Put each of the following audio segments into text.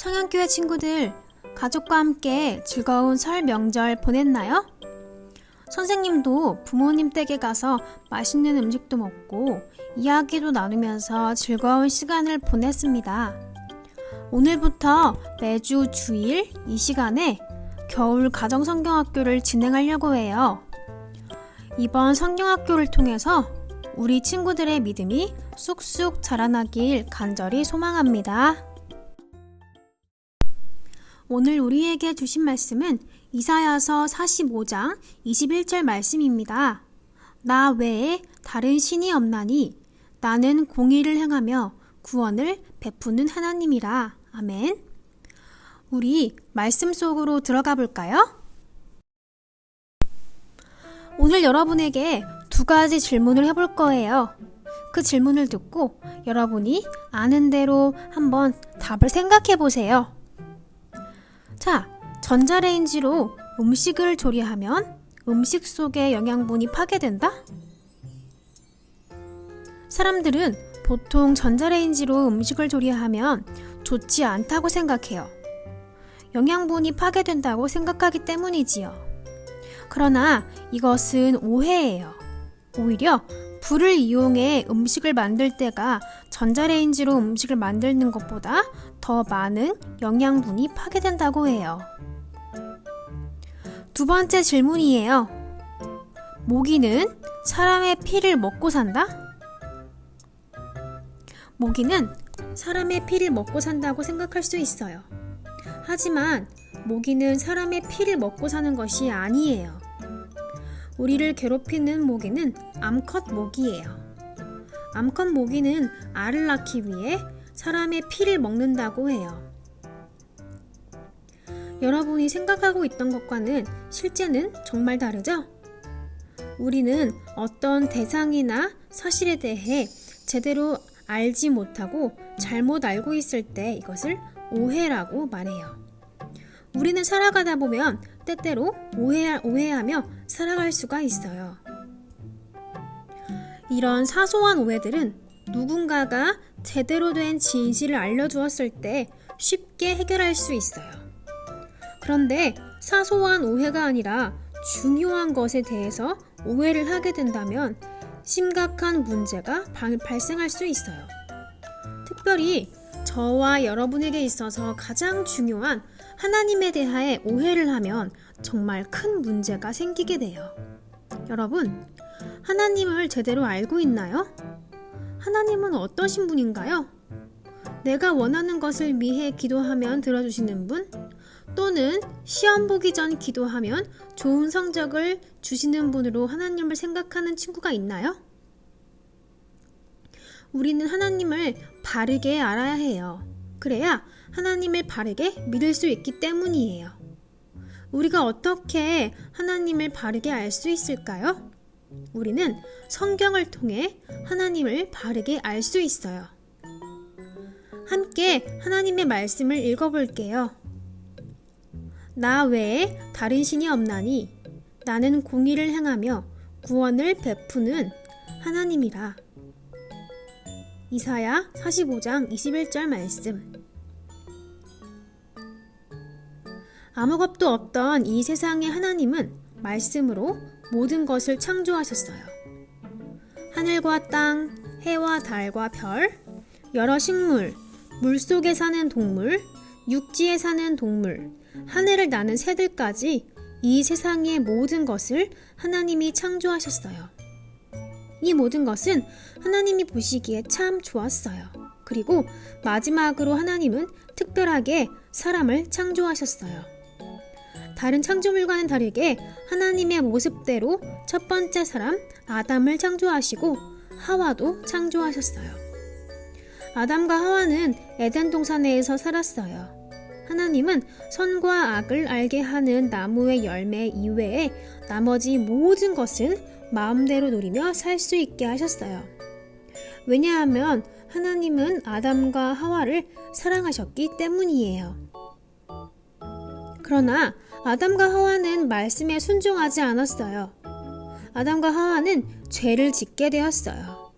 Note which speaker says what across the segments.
Speaker 1: 청양교회 친구들, 가족과 함께 즐거운 설 명절 보냈나요? 선생님도 부모님 댁에 가서 맛있는 음식도 먹고 이야기도 나누면서 즐거운 시간을 보냈습니다. 오늘부터 매주 주일 이 시간에 겨울 가정성경학교를 진행하려고 해요. 이번 성경학교를 통해서 우리 친구들의 믿음이 쑥쑥 자라나길 간절히 소망합니다. 오늘 우리에게 주신 말씀은 이사야서 45장 21절 말씀입니다. 나 외에 다른 신이 없나니 나는 공의를 행하며 구원을 베푸는 하나님이라. 아멘. 우리 말씀 속으로 들어가 볼까요? 오늘 여러분에게 두 가지 질문을 해볼 거예요. 그 질문을 듣고 여러분이 아는 대로 한번 답을 생각해 보세요. 자, 전자레인지로 음식을 조리하면 음식 속의 영양분이 파괴된다? 사람들은 보통 전자레인지로 음식을 조리하면 좋지 않다고 생각해요. 영양분이 파괴된다고 생각하기 때문이지요. 그러나 이것은 오해예요. 오히려 불을 이용해 음식을 만들 때가 전자레인지로 음식을 만드는 것보다 더 많은 영양분이 파괴된다고 해요. 두 번째 질문이에요. 모기는 사람의 피를 먹고 산다? 모기는 사람의 피를 먹고 산다고 생각할 수 있어요. 하지만 모기는 사람의 피를 먹고 사는 것이 아니에요. 우리를 괴롭히는 모기는 암컷 모기예요. 암컷 모기는 알을 낳기 위해 사람의 피를 먹는다고 해요. 여러분이 생각하고 있던 것과는 실제는 정말 다르죠? 우리는 어떤 대상이나 사실에 대해 제대로 알지 못하고 잘못 알고 있을 때 이것을 오해라고 말해요. 우리는 살아가다 보면 때때로 오해, 오해하며 살아갈 수가 있어요. 이런 사소한 오해들은 누군가가 제대로 된 진실을 알려주었을 때 쉽게 해결할 수 있어요. 그런데 사소한 오해가 아니라 중요한 것에 대해서 오해를 하게 된다면 심각한 문제가 발생할 수 있어요. 특별히 저와 여러분에게 있어서 가장 중요한 하나님에 대하여 오해를 하면 정말 큰 문제가 생기게 돼요. 여러분, 하나님을 제대로 알고 있나요? 하나님은 어떠신 분인가요? 내가 원하는 것을 위해 기도하면 들어주시는 분? 또는 시험 보기 전 기도하면 좋은 성적을 주시는 분으로 하나님을 생각하는 친구가 있나요? 우리는 하나님을 바르게 알아야 해요. 그래야 하나님을 바르게 믿을 수 있기 때문이에요. 우리가 어떻게 하나님을 바르게 알 수 있을까요? 우리는 성경을 통해 하나님을 바르게 알 수 있어요. 함께 하나님의 말씀을 읽어볼게요. 나 외에 다른 신이 없나니 나는 공의를 행하며 구원을 베푸는 하나님이라. 이사야 45장 21절 말씀. 아무것도 없던 이 세상의 하나님은 말씀으로 모든 것을 창조하셨어요. 하늘과 땅, 해와 달과 별, 여러 식물, 물 속에 사는 동물, 육지에 사는 동물, 하늘을 나는 새들까지 이 세상의 모든 것을 하나님이 창조하셨어요. 이 모든 것은 하나님이 보시기에 참 좋았어요. 그리고 마지막으로 하나님은 특별하게 사람을 창조하셨어요. 다른 창조물과는 다르게 하나님의 모습대로 첫 번째 사람 아담을 창조하시고 하와도 창조하셨어요. 아담과 하와는 에덴 동산에서 살았어요. 하나님은 선과 악을 알게 하는 나무의 열매 이외에 나머지 모든 것은 마음대로 누리며 살 수 있게 하셨어요. 왜냐하면 하나님은 아담과 하와를 사랑하셨기 때문이에요. 그러나 아담과 하와는 말씀에 순종하지 않았어요. 아담과 하와는 죄를 짓게 되었어요.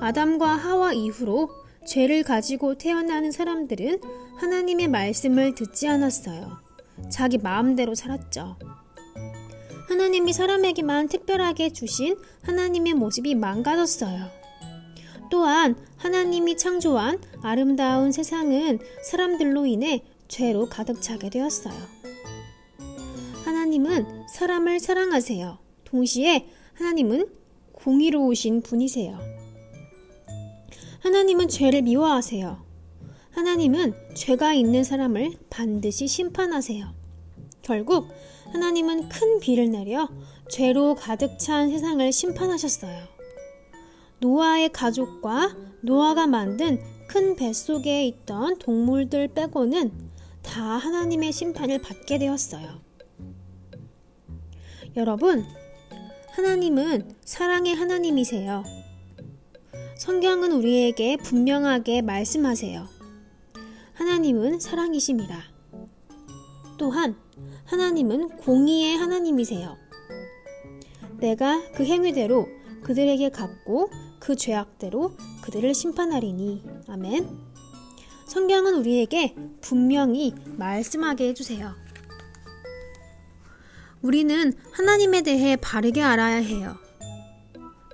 Speaker 1: 아담과 하와 이후로 죄를 가지고 태어나는 사람들은 하나님의 말씀을 듣지 않았어요. 자기 마음대로 살았죠. 하나님이 사람에게만 특별하게 주신 하나님의 모습이 망가졌어요. 또한 하나님이 창조한 아름다운 세상은 사람들로 인해 죄로 가득 차게 되었어요. 하나님은 사람을 사랑하세요. 동시에 하나님은 공의로우신 분이세요. 하나님은 죄를 미워하세요. 하나님은 죄가 있는 사람을 반드시 심판하세요. 결국 하나님은 큰 비를 내려 죄로 가득 찬 세상을 심판하셨어요. 노아의 가족과 노아가 만든 큰 뱃속에 있던 동물들 빼고는 다 하나님의 심판을 받게 되었어요. 여러분, 하나님은 사랑의 하나님이세요. 성경은 우리에게 분명하게 말씀하세요. 하나님은 사랑이십니다. 또한 하나님은 공의의 하나님이세요. 내가 그 행위대로 그들에게 갚고 그 죄악대로 그들을 심판하리니. 아멘. 성경은 우리에게 분명히 말씀하게 해주세요. 우리는 하나님에 대해 바르게 알아야 해요.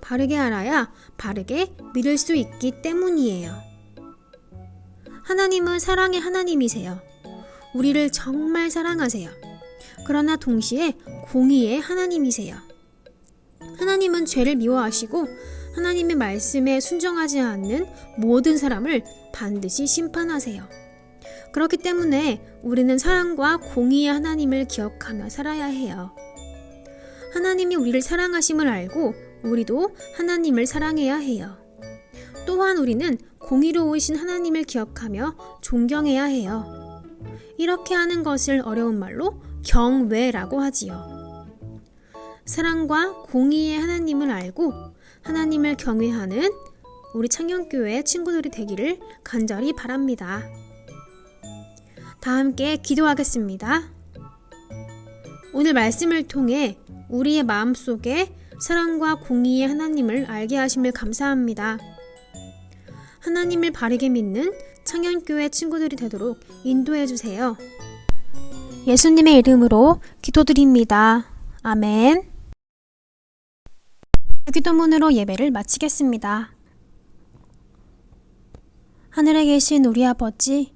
Speaker 1: 바르게 알아야 바르게 믿을 수 있기 때문이에요. 하나님은 사랑의 하나님이세요. 우리를 정말 사랑하세요. 그러나 동시에 공의의 하나님이세요. 하나님은 죄를 미워하시고 하나님의 말씀에 순종하지 않는 모든 사람을 반드시 심판하세요. 그렇기 때문에 우리는 사랑과 공의의 하나님을 기억하며 살아야 해요. 하나님이 우리를 사랑하심을 알고 우리도 하나님을 사랑해야 해요. 또한 우리는 공의로우신 하나님을 기억하며 존경해야 해요. 이렇게 하는 것을 어려운 말로 경외라고 하지요. 사랑과 공의의 하나님을 알고 하나님을 경외하는 우리 창녕교회 친구들이 되기를 간절히 바랍니다. 다 함께 기도하겠습니다. 오늘 말씀을 통해 우리의 마음 속에 사랑과 공의의 하나님을 알게 하심을 감사합니다. 하나님을 바르게 믿는 창현교회 친구들이 되도록 인도해 주세요. 예수님의 이름으로 기도드립니다. 아멘. 기도문으로 예배를 마치겠습니다. 하늘에 계신 우리 아버지,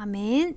Speaker 1: 아멘.